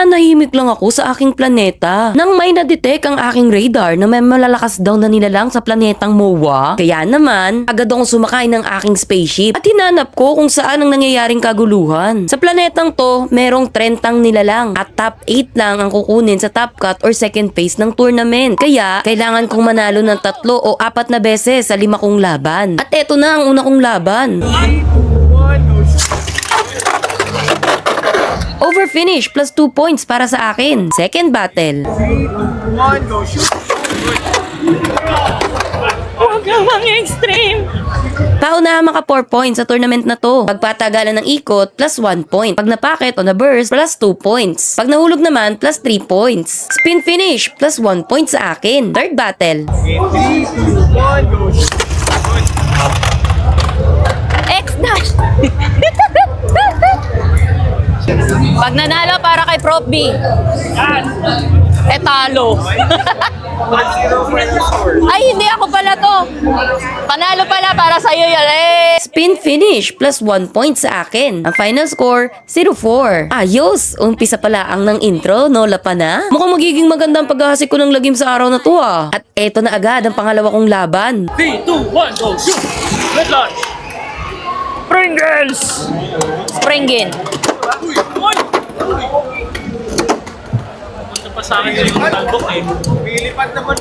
nananahimik lang ako sa aking planeta. Nang may na-detect ang aking radar na may malalakas daw na nilalang sa planetang MOA, kaya naman, agad akong sumakay ng aking spaceship at hinanap ko kung saan ang nangyayaring kaguluhan. Sa planetang to, merong 30 nilalang at top 8 lang ang kukunin sa top cut or second phase ng tournament. Kaya, kailangan kong manalo ng tatlo o apat na beses sa lima kong laban. At eto na ang una kong laban. Over finish plus 2 points para sa akin. Second battle. One, go shoot! Huwag namang extreme. Paunahan maka 4 points sa tournament na to. Pagpatagalan ng ikot, plus 1 point. Pag napaket o na-burst, plus 2 points. Pag nahulog naman, plus 3 points. Spin finish, plus 1 point sa akin. Third battle. Okay, three, two, one, go shoot! X-dash. Pag nanalo para kay Prof B. Eh talo. For your score. Ay, hindi ako pala to. Panalo pala para sa'yo yan. Eh. Spin finish, plus 1 point sa akin. Ang final score, 0-4. Ayos! Umpisa pala ang ng intro, no? Lapa na? Mukhang magiging magandang paghahasik ko ng lagim sa araw na to ah. At eto na agad ang pangalawa kong laban. 3, 2, 1, go, shoot! Red launch! Pringles! Springin. Punta pa sa akin yung talbok eh. Pilipad naman.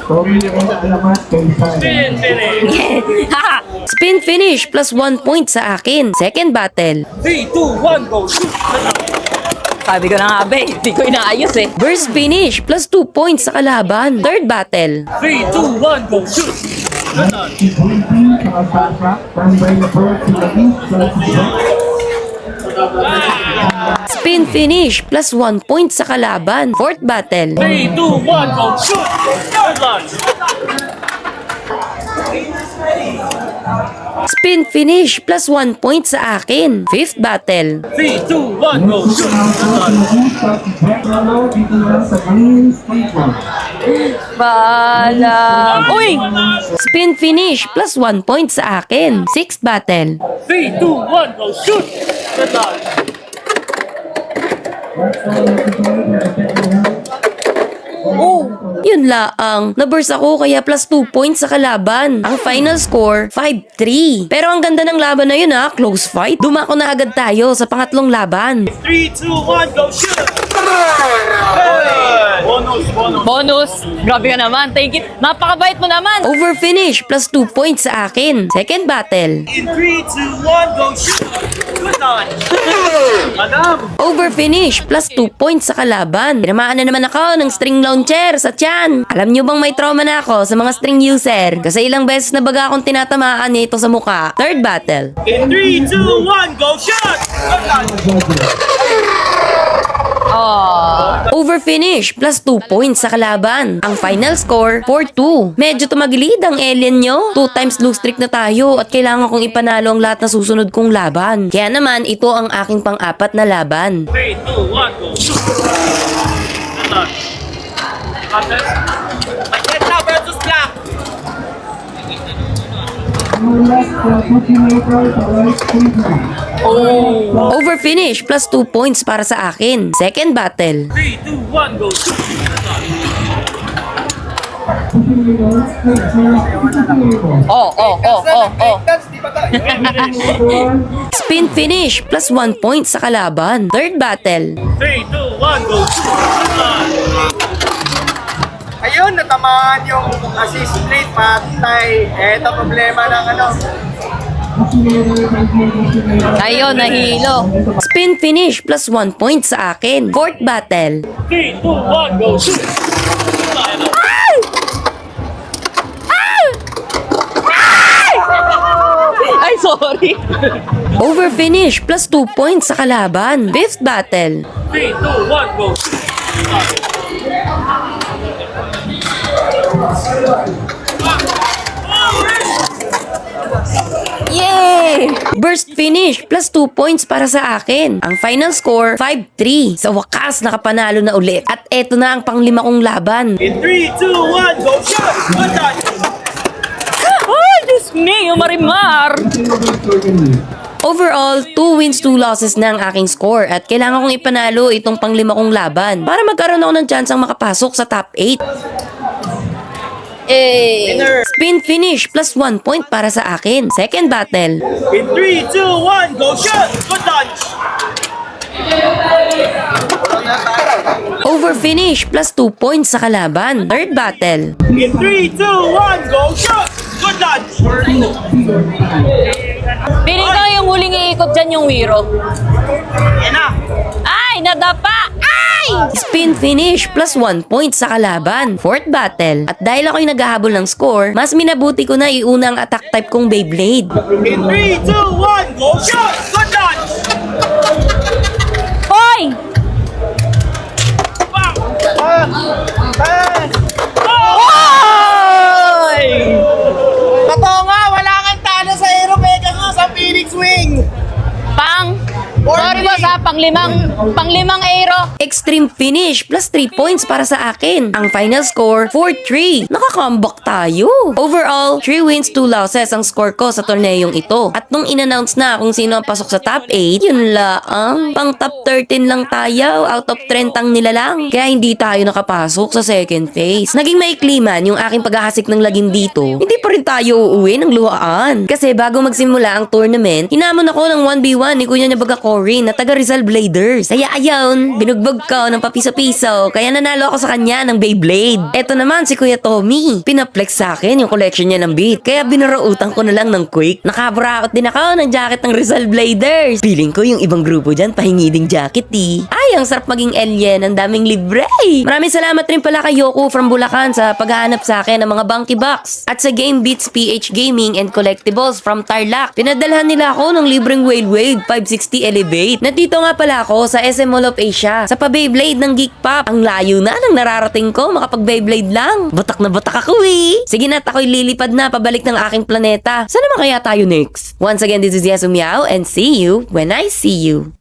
Spin, finish! Haha. Spin finish, plus 1 point sa akin. Second battle. 3, 2, 1, go, shoot! Sabi ko na nga, be. Hindi ko inaayos eh. Burst finish, plus 2 points sa kalaban. Third battle. 3, 2, 1, go, shoot! Red launch! Spin finish, plus 1 point sa kalaban. Fourth battle. 3, 2, 1, go, shoot! Red launch! Spin finish, plus 1 point sa akin. Fifth battle. 3, 2, 1, go, shoot! Bala. Uy! Spin finish, plus 1 point sa akin. Sixth battle. 3, 2, 1, go, shoot! Red launch! Oh, yun laang. Naburst ako kaya plus 2 points sa kalaban. Ang final score, 5-3. Pero ang ganda ng laban na yun ha, close fight. Dumako na agad tayo sa pangatlong laban. 3, 2, 1, go, shoot! Bonus, bonus! Bonus. Grabe ka naman. Thank you. Napakabait mo naman. Over finish, plus 2 points sa akin. Second battle. In 3, 2, 1, go, shoot! Madam! Over finish, plus 2 points sa kalaban. Tinamaan na naman ako ng string launcher sa tiyan. Alam nyo bang may trauma na ako sa mga string user? Kasi ilang beses na baga akong tinatamaan nito sa muka. Third battle. In 3, 2, 1, go, shoot! Good launch! Oh. Over finish, plus 2 points sa kalaban. Ang final score, 4-2. Medyo tumagilid ang alien nyo. 2 times lose streak na tayo at kailangan kong ipanalo ang lahat na susunod kong laban. Kaya naman, ito ang aking pang-apat na laban. 3, 2, 1, go, shoot! Good launch! Contest? Magenta versus black! Over finish, plus 2 points para sa akin. Second battle. 3, 2, 1, go! Oh, oh, oh, oh, oh. Spin finish, plus 1 point sa kalaban. Third battle. 3, 2, 1, go, shoot! Good launch! Ayun, natamaan yung assist straight, patay. Eto problema ng ano. Ayun, nahilo. Spin finish, plus 1 point sa akin. Fourth battle. 3, 2, 1, go, shoot! Ay, sorry. Over finish, plus 2 points sa kalaban. Fifth battle. 3, 2, 1, go, shoot! Yay! Burst finish, plus 2 points para sa akin. Ang final score, 5-3. Sa wakas, nakapanalo na ulit. At eto na ang panglima kong laban. In 3, 2, 1, go, shoot! Good launch! Ay, Diyos me, Marimar. Overall, 2 wins, 2 losses na ang aking score at kailangan kong ipanalo itong panglima kong laban para magkaroon ako ng chance ang makapasok sa top 8. Eh. Spin finish plus 1 point para sa akin. Second battle. In 3, 2, 1, go shoot! Good dodge! Over finish plus 2 points sa kalaban. Third battle. In 3, 2, 1, go shoot! Good dodge! Piling ko yung huling iikot dyan yung Wiro. Yan na! Ay, nadapa! Ay! Spin finish plus 1 point sa kalaban. Fourth battle. At dahil ako'y naghahabol ng score, mas minabuti ko na iuna ang attack type kong Beyblade. In 3, 2, 1, go shoot! Good dodge! Hoy! Bang! Hoy! Boss ha, panglimang, panglimang aero. Extreme finish plus 3 points para sa akin. Ang final score, 4-3. Nakakambak tayo. Overall, 3 wins, 2 losses ang score ko sa torneyong ito. At nung in-announce na kung sino ang pasok sa top 8, yun lang. Pang top 13 lang tayo. Out of 30 ang nilalang. Kaya hindi tayo nakapasok sa second phase. Naging maikli man yung aking paghahasik ng lagim dito. Hindi pa rin tayo uuwi ng luhaan. Kasi bago magsimula ang tournament, hinamon ako ng 1v1 ni Kuya Nabaga Cory na taga Rizal Bladers. Kaya ayon, binugbog ko ng papiso-piso. Kaya nanalo ako sa kanya ng Beyblade. Eto naman si Kuya Tommy. Pinaplex sa akin yung collection niya ng beat. Kaya binarautan ko na lang ng quick. Nakabaraot din ako ng jacket ng Rizal Bladers. Feeling ko yung ibang grupo dyan pahingi ding jacket eh. Ay, ang sarap maging alien. Ang daming libre. Maraming salamat rin pala kay Yoko from Bulacan sa paghahanap sa akin ng mga bunky box. At sa Game Beats PH Gaming and Collectibles from Tarlac. Pinadalhan nila ako ng libreng Whale Wave 560 Elevate. Nandito nga pala ako sa SM Mall of Asia. Sa pa-Beyblade ng Geek Pop. Ang layo na ng nararating ko. Makapag-Beyblade lang. Batak na batak ako eh. Sige na, ako'y lilipad na pabalik ng aking planeta. Saan naman kaya tayo next? Once again, this is Yasu Meow and see you when I see you.